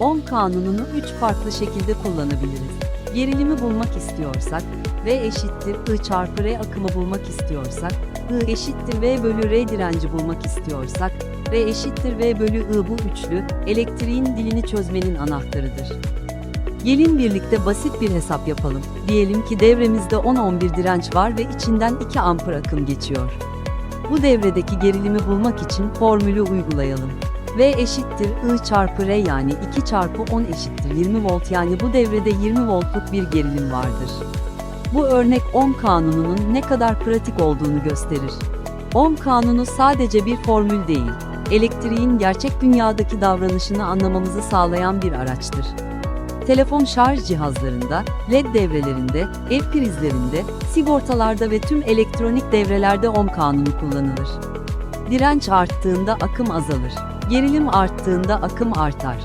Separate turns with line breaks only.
Ohm kanununu 3 farklı şekilde kullanabiliriz. Gerilimi bulmak istiyorsak, V eşittir I çarpı R akımı bulmak istiyorsak, I eşittir V bölü R direnci bulmak istiyorsak, R eşittir V bölü I bu üçlü, elektriğin dilini çözmenin anahtarıdır. Gelin birlikte basit bir hesap yapalım. Diyelim ki devremizde 10-11 direnç var ve içinden 2 amper akım geçiyor. Bu devredeki gerilimi bulmak için formülü uygulayalım. V eşittir I çarpı R yani 2 çarpı 10 eşittir 20 volt yani bu devrede 20 voltluk bir gerilim vardır. Bu örnek Ohm kanununun ne kadar pratik olduğunu gösterir. Ohm kanunu sadece bir formül değil, elektriğin gerçek dünyadaki davranışını anlamamızı sağlayan bir araçtır. Telefon şarj cihazlarında, LED devrelerinde, ev prizlerinde, sigortalarda ve tüm elektronik devrelerde ohm kanunu kullanılır. Direnç arttığında akım azalır. Gerilim arttığında akım artar.